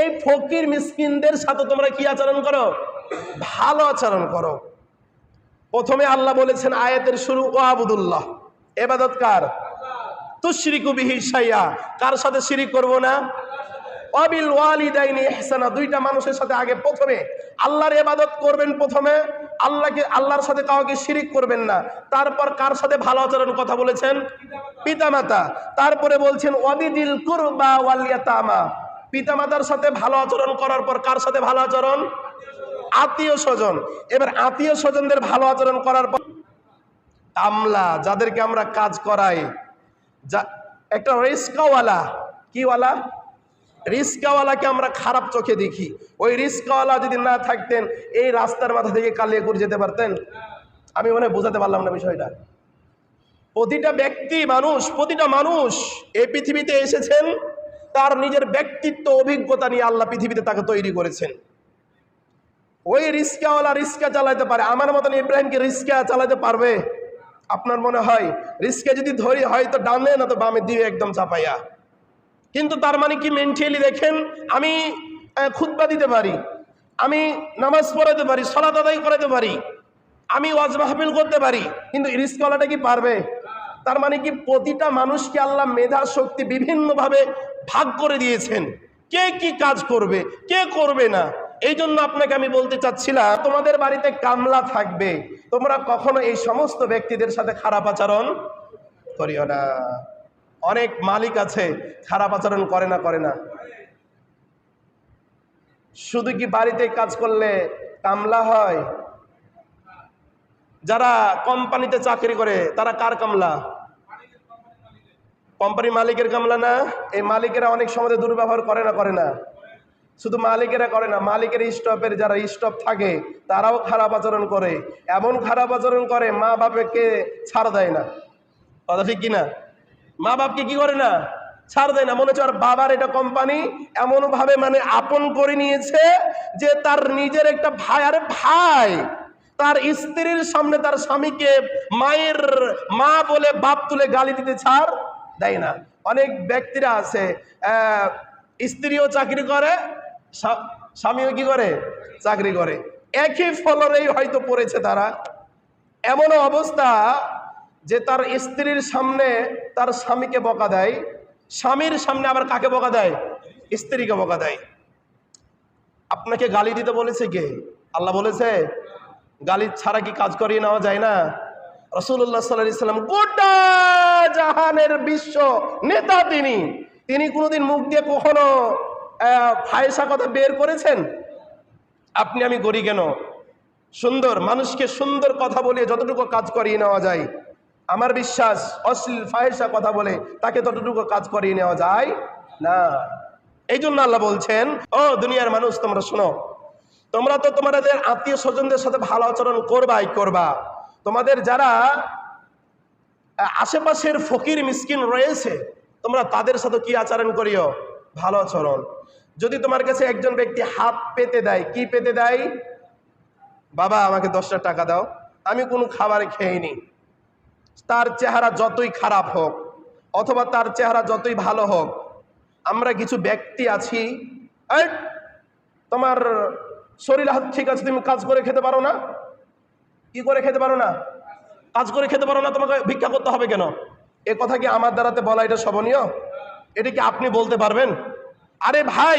এই ফকির মিসকিনদের সাথে তোমরা কি আচরণ করো? ভালো আচরণ করো। প্রথমে আল্লাহ বলেছেন আয়াতের শুরু, ও আবুদুল্লাহ, এবাদত কার? সাইয়া কার সাথে শিরিক করব না? অবিল দুইটা মানুষের সাথে আগে প্রথমে আল্লাহর করবেন প্রথমে। আল্লাহকে, আল্লাহর সাথে কাউকে শিরিক করবেন না। তারপর কার সাথে ভালো আচরণ কথা বলেছেন? পিতামাতা। তারপরে বলছেন, ওয়াবিদিল কুরবা ওয়াল ইয়াতামা। পিতামাতার সাথে ভালো আচরণ করার পর কার সাথে ভালো আচরণ? আত্মীয় স্বজন। এবার আত্মীয় স্বজনদের ভালো আচরণ করার পর আমলা যাদেরকে আমরা কাজ করাই। যা, একটা রিস্কাওয়ালা। কিওয়ালা? রিস্কাওয়ালাকে আমরা খারাপ চোখে দেখি। ওই রিস্কাওয়ালা যদি না থাকতেন, এই রাস্তার মাথা থেকে কালিয়ে কালিয়াকুর যেতে পারতেন? আমি মনে বোঝাতে পারলাম না বিষয়টা। প্রতিটা ব্যক্তি মানুষ, প্রতিটা মানুষ এই পৃথিবীতে এসেছেন তার নিজের ব্যক্তিত্ব, অভিজ্ঞতা নিয়ে আল্লাহ পৃথিবীতে তাকে তৈরি করেছেন। ওই রিস্কাওয়ালা রিস্কা চালাতে পারে। আমার মতন ইব্রাহিমকে রিস্কা চালাতে পারবে? আপনার মনে হয়? রিস্কে যদি ধরি হয় তো ডানে না তো বামে দিয়ে একদম চাপাইয়া। কিন্তু তার মানে কি মেন্টালি দেখেন, আমি খুতবা দিতে পারি, আমি নামাজ পড়াতে পারি, সলাত আদায় করাতে পারি, আমি ওয়াজ মাহফিল করতে পারি, কিন্তু রিস্কওয়ালাটা কি পারবে? তার মানে কি প্রতিটা মানুষকে আল্লাহ মেধা শক্তি বিভিন্নভাবে ভাগ করে দিয়েছেন। কে কি কাজ করবে, কে করবে না? এই জন্য আপনাকে আমি বলতে চাচ্ছিলাম, তোমাদের বাড়িতে কামলা থাকবে। তোমরা কখনো এই সমস্ত ব্যক্তিদের সাথে খারাপ আচরণ করিও না। অনেক মালিক আছে, খারাপ আচরণ করে না করে না। শুধু কি বাড়িতে কাজ করলে কামলা হয়? যারা কোম্পানিতে চাকরি করে, তারা কার কামলা? কোম্পানি মালিকের কামলা না, এই মালিকেরা অনেক সময় দুর্ব্যবহার করে না করে না। শুধু মালিকেরা করে না, মালিকের স্টপের যারা স্টপ থাকে, তারাও খারাপ আচরণ করে। এমন খারাপ আচরণ করে, মা বাপকে ছাড় দেয় না। কথা ঠিক কিনা? মা বাপকে কি করে না? ছাড় দেয় না। মনে হচ্ছে আর বাবার এটা কোম্পানি এমন ভাবে মানে আপন করে নিয়েছে যে তার নিজের একটা ভাই, আরে ভাই, তার স্ত্রীর সামনে তার স্বামীকে মায়ের মা বলে বাপ তুলে গালি দিতে ছাড় দেয় না। অনেক ব্যক্তিরা আছে স্ত্রীও চাকরি করে স্বামীও কি করে? চাকরি করে। একই ফলরেই হয়তো পড়েছে তারা। এমনও অবস্থা যে তার স্ত্রীর সামনে তার স্বামীকে বকা দেয়, স্বামীর সামনে আবার কাকে বকা দেয়? স্ত্রীকে বকা দেয়। আপনাকে গালি দিতে বলেছে কে? আল্লাহ বলেছে, গালি ছাড়া কি কাজ করিয়ে নেওয়া যায় না? রসুল্লাহ সাল্লাহ সাল্লাম গোটা জাহানের বিশ্ব নেতা তিনি। তিনি কোনোদিন মুখ দিয়ে কখনো ফায়সা কথা বের করেছেন? আপনি আমি করি কেন? সুন্দর, মানুষকে সুন্দর কথা বলে যতটুকু কাজ করিয়ে নেওয়া যায়, আমার বিশ্বাস অশ্লীল ফাহেসা কথা বলে তাকে ততটুকু কাজ করিয়ে নেওয়া যায় না। এই জন্য আল্লাহ বলছেন, ও দুনিয়ার মানুষ, তোমরা শোনো, তোমরা তো তোমাদের আত্মীয় স্বজনদের সাথে ভালো আচরণ করবাই করবা। তোমাদের যারা আশেপাশের ফকির মিসকিন রয়েছে, তোমরা তাদের সাথে কি আচরণ করিও? ভালো আচরণ। যদি তোমার কাছে একজন ব্যক্তি হাত পেতে দেয়, কি পেতে দেয়? বাবা, আমাকে দশটা টাকা দাও। আমি কোনো খাবার খেয়েনি তার চেহারা যতই খারাপ হোক, অথবা তার চেহারা যতই ভালো হোক, আমরা কিছু ব্যক্তি আছি। তোমার শরীর হাত ঠিক আছে, তুমি কাজ করে খেতে পারো না? কি করে খেতে পারো না? কাজ করে খেতে পারো না, তোমাকে ভিক্ষা করতে হবে কেন? এ কথা কি আমার দ্বারাতে বলা এটা শোভনীয়? এটা কি আপনি বলতে পারবেন? আরে ভাই!